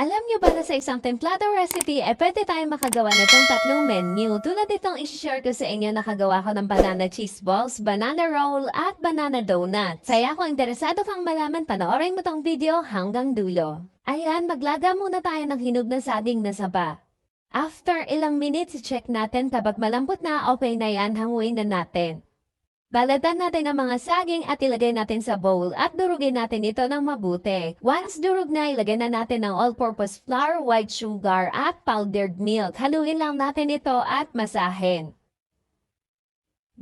Alam niyo ba na sa isang templado recipe, eh pwede tayong makagawa nitong tatlong menu. Tulad itong isi-share ko sa inyo, nakagawa ko ng banana cheese balls, banana roll, at banana donut. Kaya kung interesado kang malaman, panoorin mo tong video hanggang dulo. Ayan, maglaga muna tayo ng hinog na saging na saba. After ilang minutes, check natin kapag malambot na, okay na yan, hanguin na natin. Balatan natin ang mga saging at ilagay natin sa bowl at durugin natin ito ng mabuti. Once durug na, ilagay na natin ang all-purpose flour, white sugar at powdered milk. Haluin lang natin ito at masahin.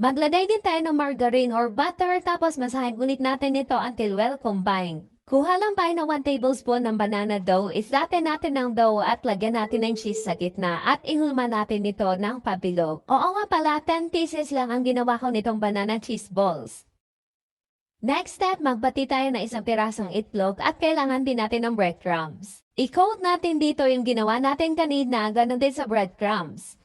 Maglagay din tayo ng margarine or butter tapos masahin ulit natin ito until well combined. Kuha lang tayo ng 1 tablespoon ng banana dough, islatin natin ng dough at lagyan natin ng cheese sa gitna at ihulma natin ito ng pabilog. Oo nga pala, 10 pieces lang ang ginawa ko nitong banana cheese balls. Next step, magbati tayo ng isang pirasong itlog at kailangan din natin ng breadcrumbs. I-coat natin dito yung ginawa natin kanina, ganun din sa breadcrumbs.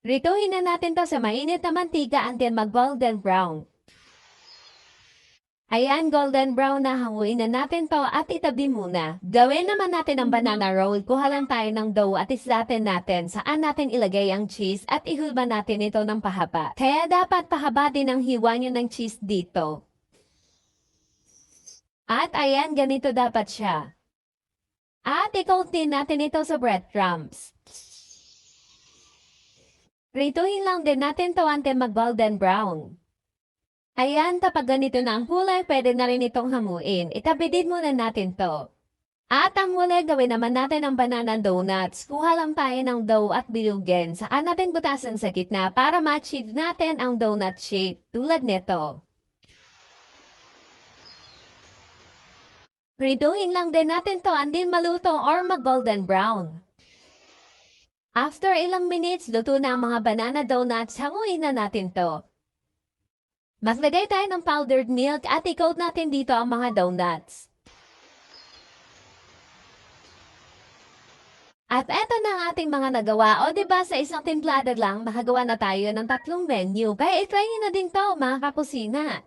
Rituhin na natin to sa mainit na mantika until mag-golden brown. Ayan, golden brown na hanguin na natin to at itabi muna. Gawin naman natin ang banana roll. Kuha lang tayo ng dough at islatin natin saan natin ilagay ang cheese at ihulba natin ito ng pahaba. Kaya dapat pahaba din ang hiwa niyo ng cheese dito. At ayan, ganito dapat siya. At i-coat din natin ito sa breadcrumbs. Rituhin lang din natin to until mag-golden brown. Ayan, kapag ganito na ang kulay, pwede na rin itong hamuin. Itabi din muna natin to. At ang huli, gawin naman natin ang banana donuts. Kuha lang tayo ng dough at bilugin. Saan natin butasan sa gitna para ma-achieve natin ang donut shape tulad nito. Rituhin lang din natin to until maluto or mag-golden brown. After ilang minutes, luto na ang mga banana donuts, hanguin na natin to. Maglagay tayo ng powdered milk at i-coat natin dito ang mga donuts. At eto na ang ating mga nagawa. O ba diba, sa isang templada lang, makagawa na tayo ng tatlong menu. Kaya itry na din to, mga kakusina.